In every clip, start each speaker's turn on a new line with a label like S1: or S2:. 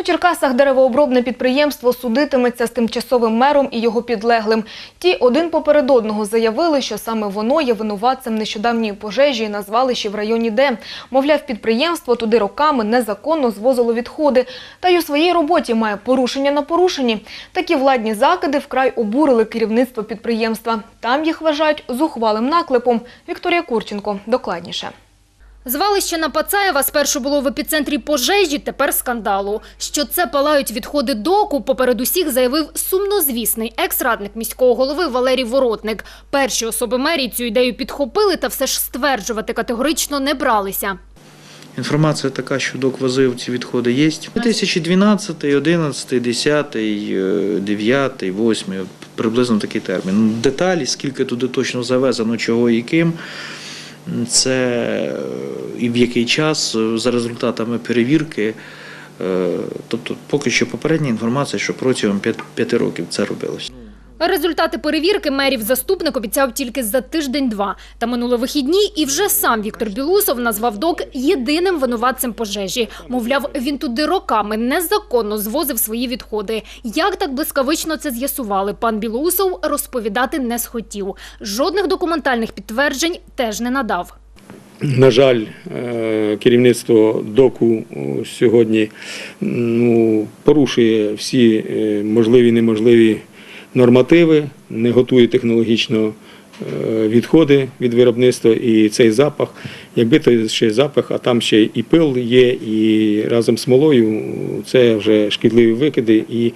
S1: У Черкасах деревообробне підприємство судитиметься з тимчасовим мером і його підлеглим. Ті один поперед одного заявили, що саме воно є винуватцем нещодавньої пожежі на звалищі в районі Д. Мовляв, підприємство туди роками незаконно звозило відходи. Та й у своїй роботі має порушення на порушенні. Такі владні закиди вкрай обурили керівництво підприємства. Там їх вважають зухвалим наклепом. Вікторія Курченко докладніше.
S2: Звалище на Пацаєва спершу було в епіцентрі пожежі, тепер скандалу. Що це палають відходи доку, поперед усіх заявив сумнозвісний екс-радник міського голови Валерій Воротник. Перші особи мерії цю ідею підхопили та все ж стверджувати категорично не бралися.
S3: Інформація така, що док возив ці відходи є. 2012, 11, 10, 9, 8, приблизно такий термін. Деталі, скільки туди точно завезено, чого і ким, це і в який час, е, за результатами перевірки. е, Тобто, поки що попередня інформація, що протягом 5 років це робилось.
S2: Результати перевірки мерів заступник обіцяв тільки за тиждень-два. Та минули вихідні, і вже сам Віктор Білусов назвав ДОК єдиним винуватцем пожежі. Мовляв, він туди роками незаконно звозив свої відходи. Як так блискавично це з'ясували, пан Білусов розповідати не схотів. Жодних документальних підтверджень теж не надав.
S4: На жаль, е, керівництво доку сьогодні ну, порушує всі е, можливі неможливі нормативи, не готує технологічно е, відходи від виробництва і цей запах. Якби то ще запах, а там ще і пил є, і разом з смолою це вже шкідливі викиди. І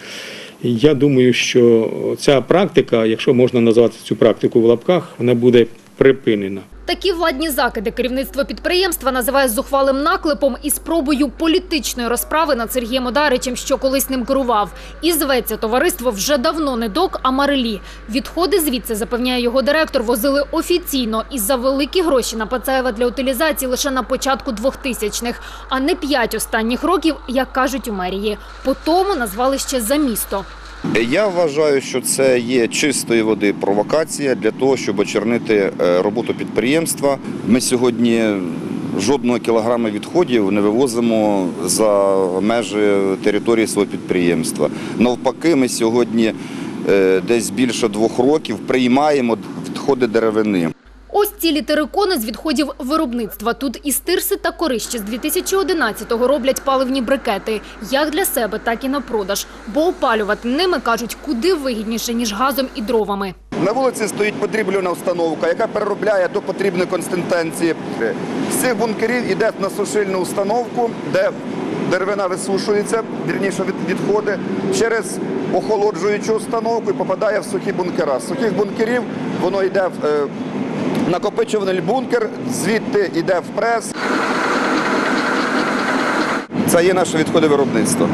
S4: я думаю, що ця практика, якщо можна назвати цю практику в лапках, вона буде припинена.
S2: Такі владні закиди керівництво підприємства називає зухвалим наклепом і спробою політичної розправи над Сергієм Одаричем, що колись ним керував. І зветься товариство вже давно не док, а Марелі. Відходи звідси, запевняє його директор, возили офіційно і за великі гроші на Пацаєва для утилізації лише на початку 2000-х, а не п'ять останніх років, як кажуть у мерії. По тому назвали ще за місто.
S5: Я вважаю, що це є чистої води провокація для того, щоб очернити е, роботу підприємства. Ми сьогодні жодного кілограма відходів не вивозимо за межі території свого підприємства. Навпаки, ми сьогодні е, десь більше двох років приймаємо відходи деревини.
S2: Цілі терикони з відходів виробництва. Тут і стирси та корищі з 2011-го роблять паливні брикети. Як для себе, так і на продаж. Бо опалювати ними, кажуть, куди вигідніше, ніж газом і дровами.
S5: На вулиці стоїть подріблювана установка, яка переробляє до потрібної консистенції. З цих бункерів йде на сушильну установку, де деревина висушується, вірніше від- відходи, через охолоджуючу установку і попадає в сухі бункера. З сухих бункерів воно йде в е, накопичувальний бункер, звідти йде в прес. Це є наше відходи виробництва.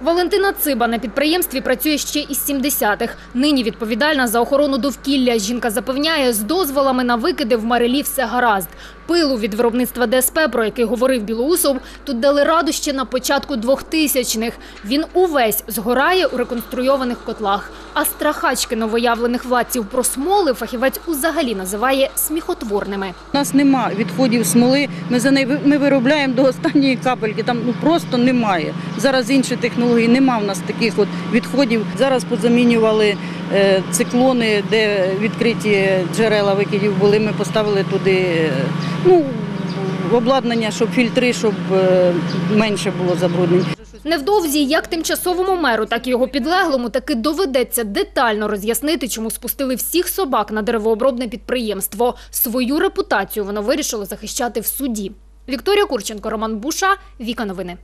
S2: Валентина Циба на підприємстві працює ще із 70-х. Нині відповідальна за охорону довкілля. Жінка запевняє, з дозволами на викиди в Марелі все гаразд. Пилу від виробництва ДСП, про який говорив Білоусов, тут дали раду ще на початку 2000-х. Він увесь згорає у реконструйованих котлах. А страхачки новоявлених владців про смоли фахівець узагалі називає сміхотворними.
S6: У нас нема відходів смоли. Ми за неї ми виробляємо до останньої капельки. Там ну просто немає. Зараз інші технології. Нема в нас таких от відходів. Зараз позамінювали циклони, де відкриті джерела викидів були. Ми поставили туди е, ну обладнання, щоб фільтри, щоб е, менше було забруднень.
S2: Невдовзі як тимчасовому меру, так і його підлеглому таки доведеться детально роз'яснити, чому спустили всіх собак на деревообробне підприємство. Свою репутацію воно вирішило захищати в суді. Вікторія Курченко, Роман Буша, Віка Новини.